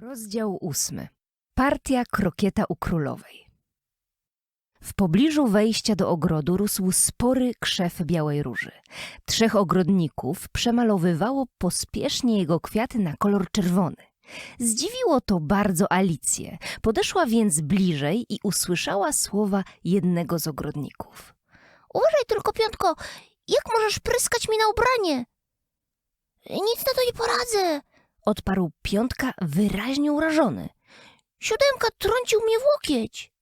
Rozdział ósmy. Partia krokieta u królowej. W pobliżu wejścia do ogrodu rósł spory krzew białej róży. Trzech ogrodników przemalowywało pospiesznie jego kwiaty na kolor czerwony. Zdziwiło to bardzo Alicję. Podeszła więc bliżej i usłyszała słowa jednego z ogrodników. Uważaj tylko, Piątko, jak możesz pryskać mi na ubranie? Nic na to nie poradzę. Odparł piątka wyraźnie urażony. Siódemka trącił mnie w łokieć.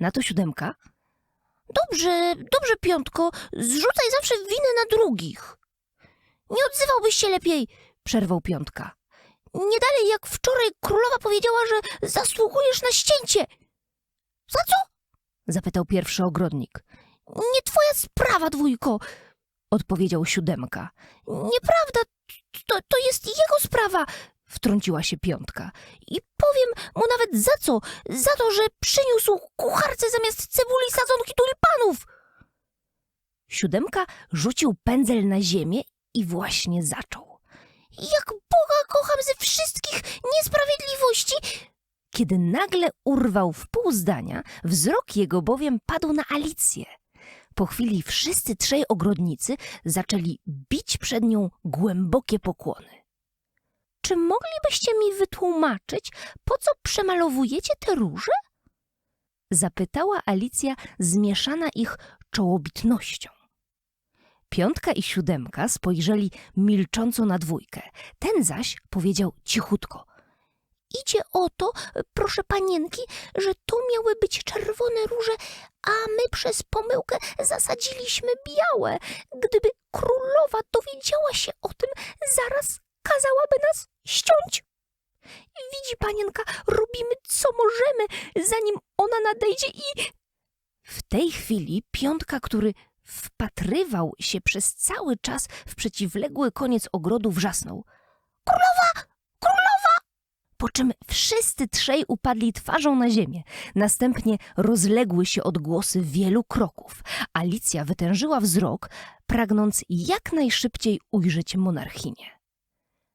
Na to siódemka Dobrze, dobrze, Piątko, zrzucaj zawsze winę na drugich. Nie odzywałbyś się lepiej. przerwał piątka. Nie dalej jak wczoraj królowa powiedziała, że zasługujesz na ścięcie. Za co? Zapytał pierwszy ogrodnik. Nie twoja sprawa, dwójko. Odpowiedział siódemka. Nieprawda, to, to jest jego sprawa. Wtrąciła się piątka. I powiem mu nawet za co. Za to, że przyniósł kucharce zamiast cebuli sadzonki tulipanów. Siódemka rzucił pędzel na ziemię i właśnie zaczął. Jak Boga kocham ze wszystkich niesprawiedliwości. Kiedy nagle urwał w pół zdania, wzrok jego bowiem padł na Alicję. Po chwili wszyscy trzej ogrodnicy zaczęli bić przed nią głębokie pokłony. Czy moglibyście mi wytłumaczyć, po co przemalowujecie te róże? Zapytała Alicja, zmieszana ich czołobitnością. Piątka i siódemka spojrzeli milcząco na dwójkę. Ten zaś powiedział cichutko. Idzie o to, proszę panienki, że to miały być czerwone róże, a my przez pomyłkę zasadziliśmy białe. Gdyby królowa dowiedziała się o tym, zaraz kazałaby nas ściąć. Widzi panienka, robimy co możemy, zanim ona nadejdzie i... W tej chwili piątka, który wpatrywał się przez cały czas w przeciwległy koniec ogrodu, wrzasnął. Królowa! Po czym wszyscy trzej upadli twarzą na ziemię. Następnie rozległy się odgłosy wielu kroków. Alicja wytężyła wzrok, pragnąc jak najszybciej ujrzeć monarchinię.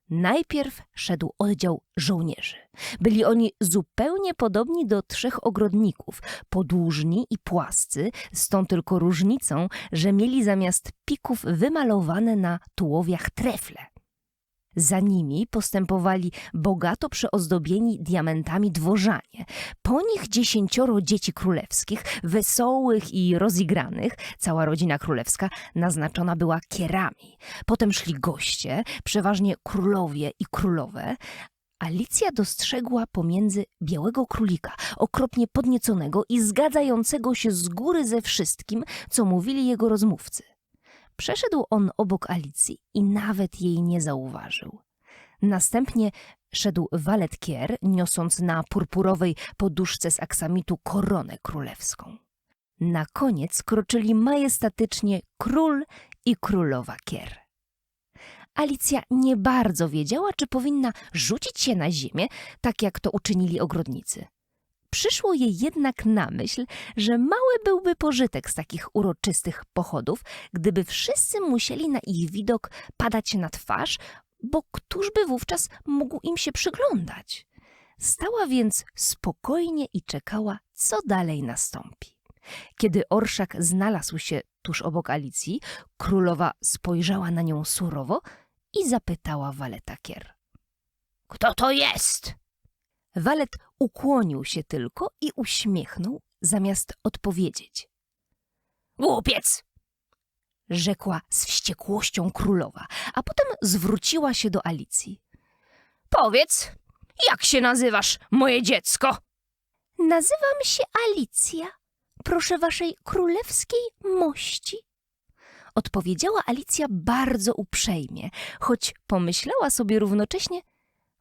Najpierw szedł oddział żołnierzy. Byli oni zupełnie podobni do trzech ogrodników, podłużni i płascy, z tą tylko różnicą, że mieli zamiast pików wymalowane na tułowiach trefle. Za nimi postępowali bogato przyozdobieni diamentami dworzanie. Po nich dziesięcioro dzieci królewskich, wesołych i rozigranych. Cała rodzina królewska naznaczona była kierami. Potem szli goście, przeważnie królowie i królowe. Alicja dostrzegła pomiędzy białego królika, okropnie podnieconego i zgadzającego się z góry ze wszystkim, co mówili jego rozmówcy. Przeszedł on obok Alicji i nawet jej nie zauważył. Następnie szedł walet Kier, niosąc na purpurowej poduszce z aksamitu koronę królewską. Na koniec kroczyli majestatycznie król i królowa Kier. Alicja nie bardzo wiedziała, czy powinna rzucić się na ziemię, tak jak to uczynili ogrodnicy. Przyszło jej jednak na myśl, że mały byłby pożytek z takich uroczystych pochodów, gdyby wszyscy musieli na ich widok padać na twarz, bo któż by wówczas mógł im się przyglądać? Stała więc spokojnie i czekała, co dalej nastąpi. Kiedy orszak znalazł się tuż obok Alicji, królowa spojrzała na nią surowo i zapytała waleta Kier. Kto to jest? Walet ukłonił się tylko i uśmiechnął, zamiast odpowiedzieć. Głupiec! Rzekła z wściekłością królowa, a potem zwróciła się do Alicji. Powiedz, jak się nazywasz, moje dziecko? Nazywam się Alicja. Proszę waszej królewskiej mości. Odpowiedziała Alicja bardzo uprzejmie, choć pomyślała sobie równocześnie,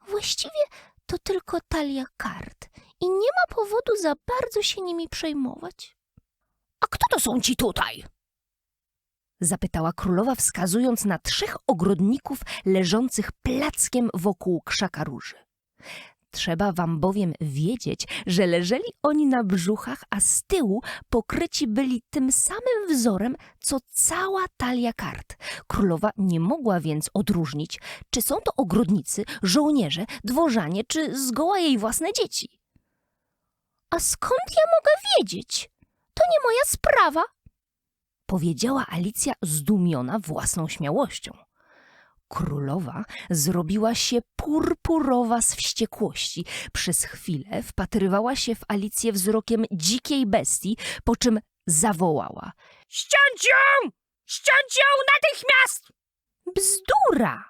właściwie to tylko talia kart i nie ma powodu za bardzo się nimi przejmować. A kto to są ci tutaj? Zapytała królowa, wskazując na trzech ogrodników leżących plackiem wokół krzaka róży. Trzeba wam bowiem wiedzieć, że leżeli oni na brzuchach, a z tyłu pokryci byli tym samym wzorem, co cała talia kart. Królowa nie mogła więc odróżnić, czy są to ogrodnicy, żołnierze, dworzanie, czy zgoła jej własne dzieci. A skąd ja mogę wiedzieć? To nie moja sprawa. Powiedziała Alicja zdumiona własną śmiałością. Królowa zrobiła się purpurowa z wściekłości. Przez chwilę wpatrywała się w Alicję wzrokiem dzikiej bestii, po czym zawołała. Ściąć ją! Ściąć ją natychmiast! Bzdura!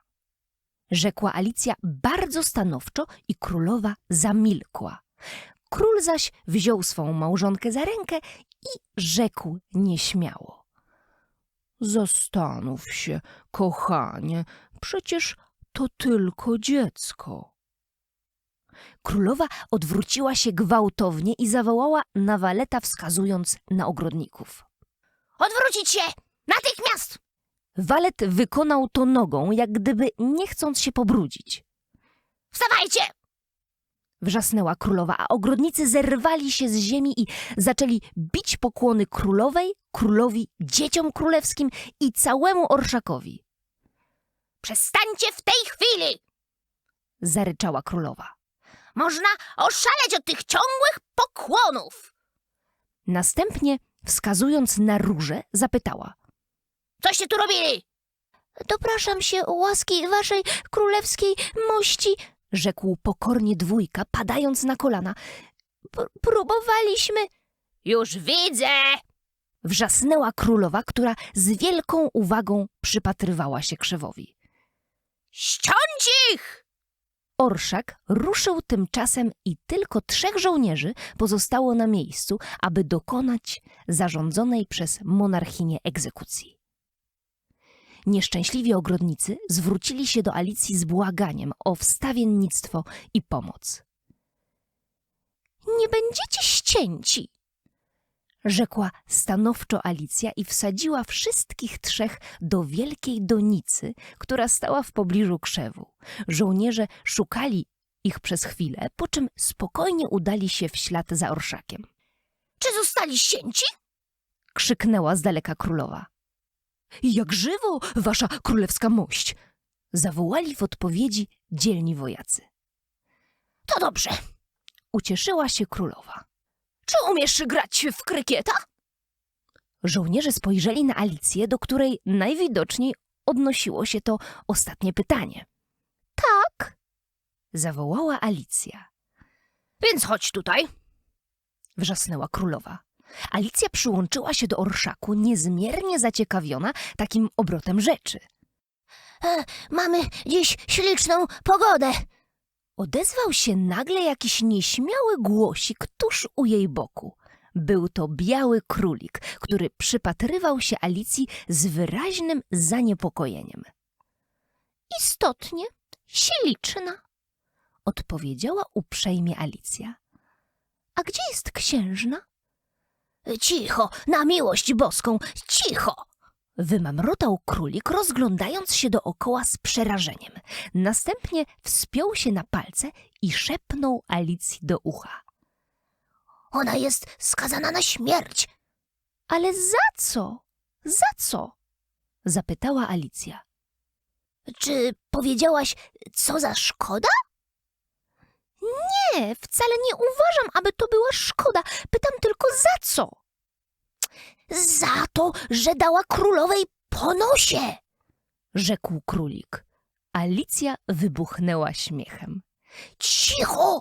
Rzekła Alicja bardzo stanowczo i królowa zamilkła. Król zaś wziął swą małżonkę za rękę i rzekł nieśmiało. Zastanów się, kochanie, przecież to tylko dziecko. Królowa odwróciła się gwałtownie i zawołała na waleta, wskazując na ogrodników. Odwrócić się! Natychmiast! Walet wykonał to nogą, jak gdyby nie chcąc się pobrudzić. Wstawajcie! Wrzasnęła królowa, a ogrodnicy zerwali się z ziemi i zaczęli bić pokłony królowej, królowi, dzieciom królewskim i całemu orszakowi. Przestańcie w tej chwili! Zaryczała królowa. Można oszaleć od tych ciągłych pokłonów! Następnie, wskazując na róże, zapytała. Coście tu robili? Dopraszam się łaski waszej królewskiej mości, Rzekł pokornie dwójka, padając na kolana. Próbowaliśmy. Już widzę! Wrzasnęła królowa, która z wielką uwagą przypatrywała się krzewowi. Ściąć ich! Orszak ruszył tymczasem i tylko trzech żołnierzy pozostało na miejscu, aby dokonać zarządzonej przez monarchinię egzekucji. Nieszczęśliwi ogrodnicy zwrócili się do Alicji z błaganiem o wstawiennictwo i pomoc. Nie będziecie ścięci. Rzekła stanowczo Alicja i wsadziła wszystkich trzech do wielkiej donicy, która stała w pobliżu krzewu. Żołnierze szukali ich przez chwilę, po czym spokojnie udali się w ślad za orszakiem. Czy zostali ścięci? Krzyknęła z daleka królowa. Jak żywo, wasza królewska mość! Zawołali w odpowiedzi dzielni wojacy. To dobrze. Ucieszyła się królowa. Czy umiesz grać w krykieta? Żołnierze spojrzeli na Alicję, do której najwidoczniej odnosiło się to ostatnie pytanie. Tak. Zawołała Alicja. Więc chodź tutaj. Wrzasnęła królowa. Alicja przyłączyła się do orszaku, niezmiernie zaciekawiona takim obrotem rzeczy. E, mamy dziś śliczną pogodę. Odezwał się nagle jakiś nieśmiały głosik tuż u jej boku. Był to biały królik, który przypatrywał się Alicji z wyraźnym zaniepokojeniem. Istotnie śliczna. Odpowiedziała uprzejmie Alicja. A gdzie jest księżna? Cicho, na miłość boską, cicho! Wymamrotał królik, rozglądając się dookoła z przerażeniem. Następnie wspiął się na palce i szepnął Alicji do ucha. Ona jest skazana na śmierć. Ale za co? Za co? Zapytała Alicja. Czy powiedziałaś, co za szkoda? Nie, wcale nie uważam, aby to była szkoda. Pytam tylko za co? Za to, że dała królowej po nosie. Rzekł królik. Alicja wybuchnęła śmiechem. Cicho!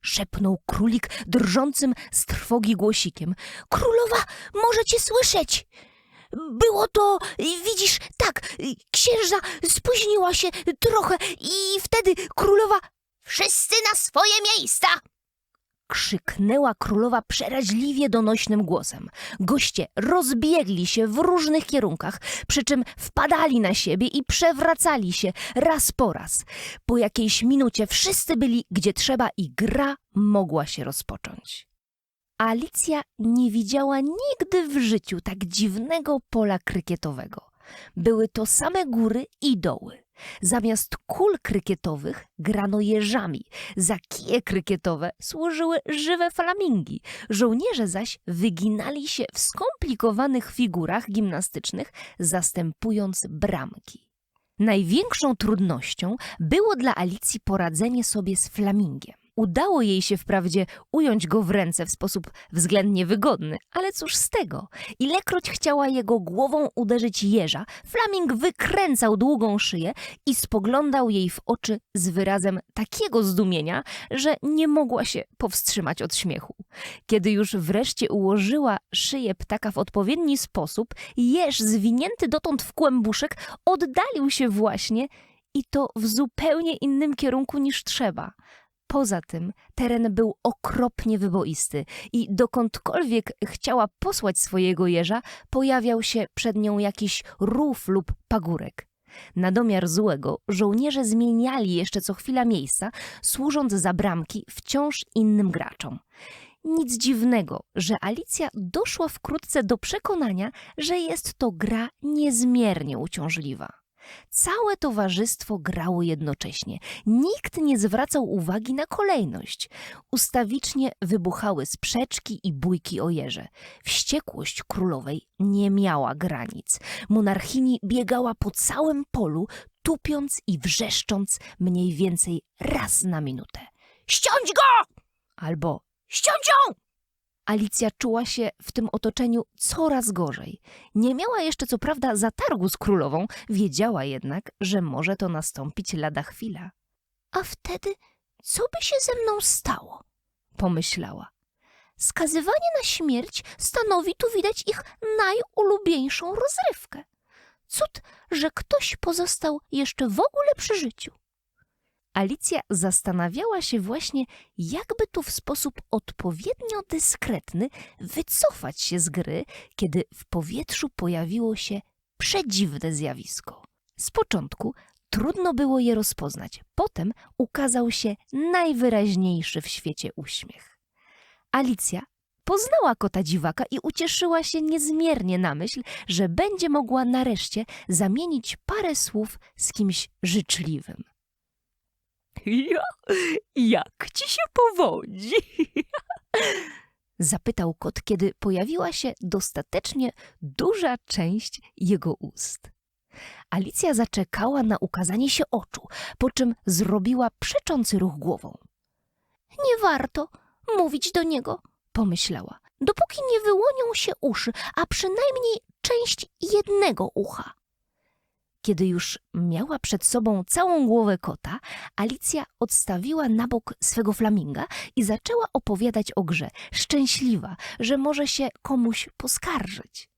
Szepnął królik drżącym z trwogi głosikiem. Królowa może cię słyszeć. Było to, widzisz, tak, księżna spóźniła się trochę i wtedy królowa... Wszyscy na swoje miejsca! Krzyknęła królowa przeraźliwie donośnym głosem. Goście rozbiegli się w różnych kierunkach, przy czym wpadali na siebie i przewracali się raz po raz. Po jakiejś minucie wszyscy byli gdzie trzeba i gra mogła się rozpocząć. Alicja nie widziała nigdy w życiu tak dziwnego pola krykietowego. Były to same góry i doły. Zamiast kul krykietowych grano jeżami, za kije krykietowe służyły żywe flamingi. Żołnierze zaś wyginali się w skomplikowanych figurach gimnastycznych, zastępując bramki. Największą trudnością było dla Alicji poradzenie sobie z flamingiem. Udało jej się wprawdzie ująć go w ręce w sposób względnie wygodny, ale cóż z tego? Ilekroć chciała jego głową uderzyć jeża, flaming wykręcał długą szyję i spoglądał jej w oczy z wyrazem takiego zdumienia, że nie mogła się powstrzymać od śmiechu. Kiedy już wreszcie ułożyła szyję ptaka w odpowiedni sposób, jeż zwinięty dotąd w kłębuszek oddalił się właśnie i to w zupełnie innym kierunku niż trzeba. Poza tym teren był okropnie wyboisty i dokądkolwiek chciała posłać swojego jeża, pojawiał się przed nią jakiś rów lub pagórek. Na domiar złego żołnierze zmieniali jeszcze co chwila miejsca, służąc za bramki wciąż innym graczom. Nic dziwnego, że Alicja doszła wkrótce do przekonania, że jest to gra niezmiernie uciążliwa. Całe towarzystwo grało jednocześnie. Nikt nie zwracał uwagi na kolejność. Ustawicznie wybuchały sprzeczki i bójki o jeże. Wściekłość królowej nie miała granic. Monarchini biegała po całym polu, tupiąc i wrzeszcząc mniej więcej raz na minutę. Ściąć go! Albo Ściąć ją! Alicja czuła się w tym otoczeniu coraz gorzej. Nie miała jeszcze co prawda zatargu z królową, wiedziała jednak, że może to nastąpić lada chwila. A wtedy co by się ze mną stało? Pomyślała. Skazywanie na śmierć stanowi tu widać ich najulubieńszą rozrywkę. Cud, że ktoś pozostał jeszcze w ogóle przy życiu. Alicja zastanawiała się właśnie, jakby tu w sposób odpowiednio dyskretny wycofać się z gry, kiedy w powietrzu pojawiło się przedziwne zjawisko. Z początku trudno było je rozpoznać, potem ukazał się najwyraźniejszy w świecie uśmiech. Alicja poznała kota dziwaka i ucieszyła się niezmiernie na myśl, że będzie mogła nareszcie zamienić parę słów z kimś życzliwym. Ja, jak ci się powodzi? Zapytał kot, kiedy pojawiła się dostatecznie duża część jego ust. Alicja zaczekała na ukazanie się oczu, po czym zrobiła przeczący ruch głową. Nie warto mówić do niego, Pomyślała. dopóki nie wyłonią się uszy, a przynajmniej część jednego ucha. Kiedy już miała przed sobą całą głowę kota, Alicja odstawiła na bok swego flaminga i zaczęła opowiadać o grze, szczęśliwa, że może się komuś poskarżyć.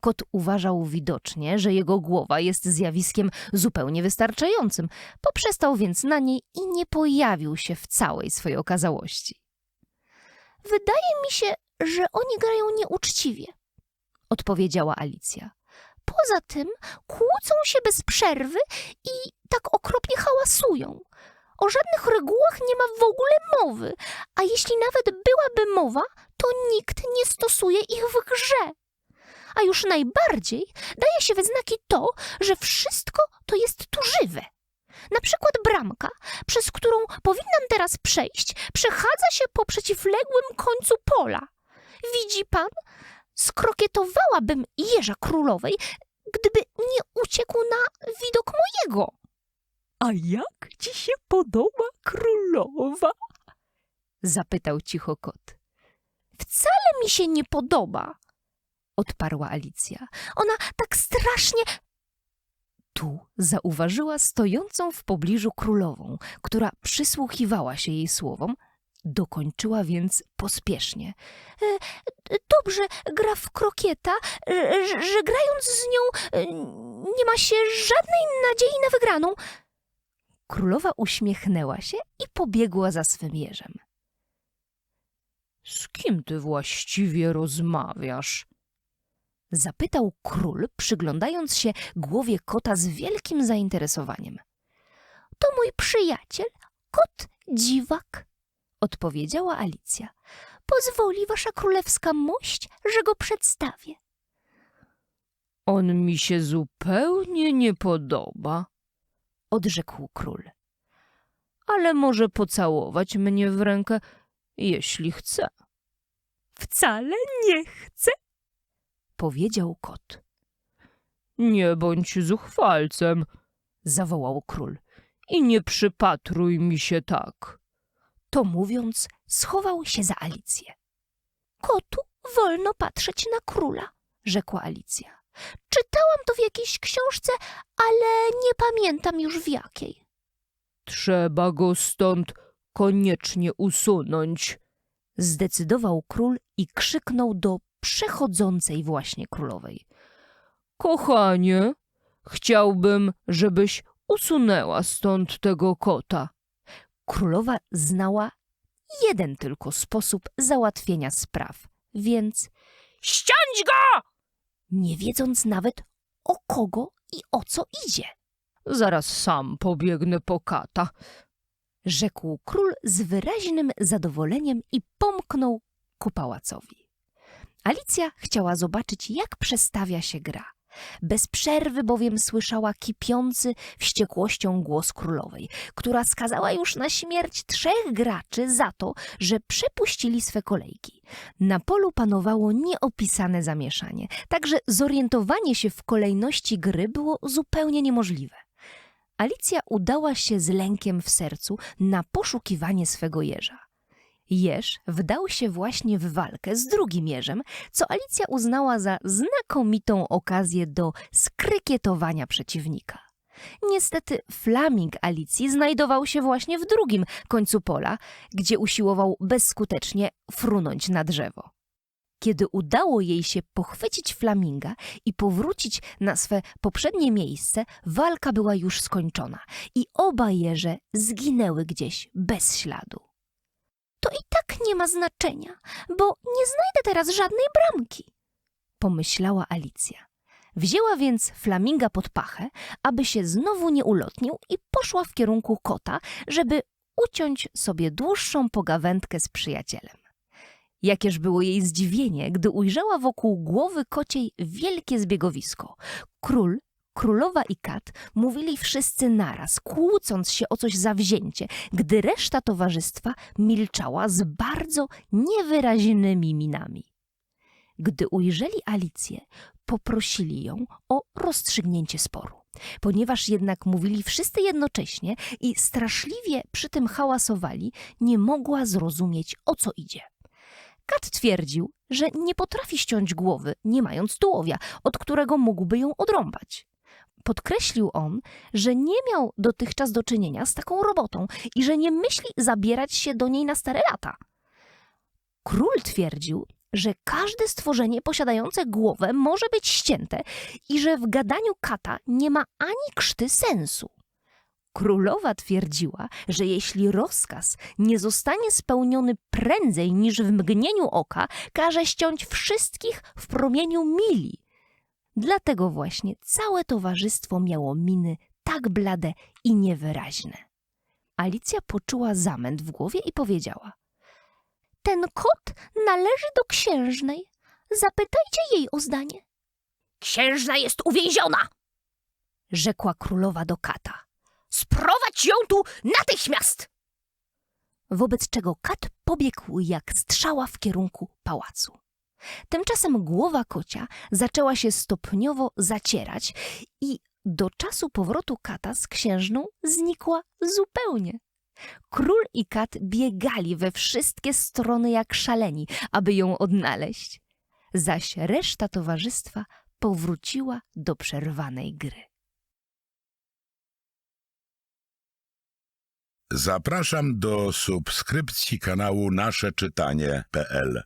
Kot uważał widocznie, że jego głowa jest zjawiskiem zupełnie wystarczającym, poprzestał więc na niej i nie pojawił się w całej swojej okazałości. Wydaje mi się, że oni grają nieuczciwie. Odpowiedziała Alicja. Poza tym kłócą się bez przerwy i tak okropnie hałasują. O żadnych regułach nie ma w ogóle mowy, a jeśli nawet byłaby mowa, to nikt nie stosuje ich w grze. A już najbardziej daje się we znaki to, że wszystko to jest tu żywe. Na przykład bramka, przez którą powinnam teraz przejść, przechadza się po przeciwległym końcu pola. Widzi pan, skrokietowałabym jeża królowej, gdyby nie uciekł na widok mojego. A jak ci się podoba królowa? Zapytał cicho kot. Wcale mi się nie podoba, Odparła Alicja. ona tak strasznie. Tu zauważyła stojącą w pobliżu królową, która przysłuchiwała się jej słowom, dokończyła więc pospiesznie. Dobrze gra w krokieta, że, że grając z nią e, nie ma się żadnej nadziei na wygraną. Królowa uśmiechnęła się i pobiegła za swym jeżem. Z kim ty właściwie rozmawiasz? Zapytał król, przyglądając się głowie kota z wielkim zainteresowaniem. To mój przyjaciel, kot dziwak, Odpowiedziała Alicja. pozwoli wasza królewska mość, że go przedstawię. On mi się zupełnie nie podoba, odrzekł król. Ale może pocałować mnie w rękę, jeśli chce. Wcale nie chcę, powiedział kot. Nie bądź zuchwalcem, zawołał król, i nie przypatruj mi się tak. To mówiąc, schował się za Alicję. Kotu wolno patrzeć na króla, Rzekła Alicja. Czytałam to w jakiejś książce, ale nie pamiętam już w jakiej. Trzeba go stąd koniecznie usunąć, zdecydował król i krzyknął do przechodzącej właśnie królowej. Kochanie, chciałbym, żebyś usunęła stąd tego kota. Królowa znała jeden tylko sposób załatwienia spraw, więc Ściąć go! nie wiedząc nawet o kogo i o co idzie. Zaraz sam pobiegnę po kata, rzekł król z wyraźnym zadowoleniem i pomknął ku pałacowi. Alicja chciała zobaczyć, jak przestawia się gra. Bez przerwy bowiem słyszała kipiący wściekłością głos królowej, która skazała już na śmierć trzech graczy za to, że przepuścili swe kolejki. Na polu panowało nieopisane zamieszanie, także zorientowanie się w kolejności gry było zupełnie niemożliwe. Alicja udała się z lękiem w sercu na poszukiwanie swego jeża. Jeż wdał się właśnie w walkę z drugim jeżem, co Alicja uznała za znakomitą okazję do skrykietowania przeciwnika. Niestety flaming Alicji znajdował się właśnie w drugim końcu pola, gdzie usiłował bezskutecznie frunąć na drzewo. Kiedy udało jej się pochwycić flaminga i powrócić na swe poprzednie miejsce, walka była już skończona i oba jeże zginęły gdzieś bez śladu. Tak nie ma znaczenia, bo nie znajdę teraz żadnej bramki. pomyślała Alicja. Wzięła więc flaminga pod pachę, aby się znowu nie ulotnił i poszła w kierunku kota, żeby uciąć sobie dłuższą pogawędkę z przyjacielem. Jakież było jej zdziwienie, gdy ujrzała wokół głowy kociej wielkie zbiegowisko. Król, królowa i kat mówili wszyscy naraz, kłócąc się o coś zawzięcie, gdy reszta towarzystwa milczała z bardzo niewyraźnymi minami. Gdy ujrzeli Alicję, poprosili ją o rozstrzygnięcie sporu. Ponieważ jednak mówili wszyscy jednocześnie i straszliwie przy tym hałasowali, nie mogła zrozumieć, o co idzie. Kat twierdził, że nie potrafi ściąć głowy, nie mając tułowia, od którego mógłby ją odrąbać. Podkreślił on, że nie miał dotychczas do czynienia z taką robotą i że nie myśli zabierać się do niej na stare lata. Król twierdził, że każde stworzenie posiadające głowę może być ścięte i że w gadaniu kata nie ma ani krzty sensu. Królowa twierdziła, że jeśli rozkaz nie zostanie spełniony prędzej niż w mgnieniu oka, każe ściąć wszystkich w promieniu mili. Dlatego właśnie całe towarzystwo miało miny tak blade i niewyraźne. Alicja poczuła zamęt w głowie i powiedziała – Ten kot należy do księżnej. Zapytajcie jej o zdanie. Księżna jest uwięziona! rzekła królowa do kata. Sprowadź ją tu natychmiast! wobec czego kat pobiegł jak strzała w kierunku pałacu. Tymczasem głowa kocia zaczęła się stopniowo zacierać i do czasu powrotu kata z księżną znikła zupełnie. Król i kat biegali we wszystkie strony jak szaleni, aby ją odnaleźć, zaś reszta towarzystwa powróciła do przerwanej gry. Zapraszam do subskrypcji kanału Nasze Czytanie.pl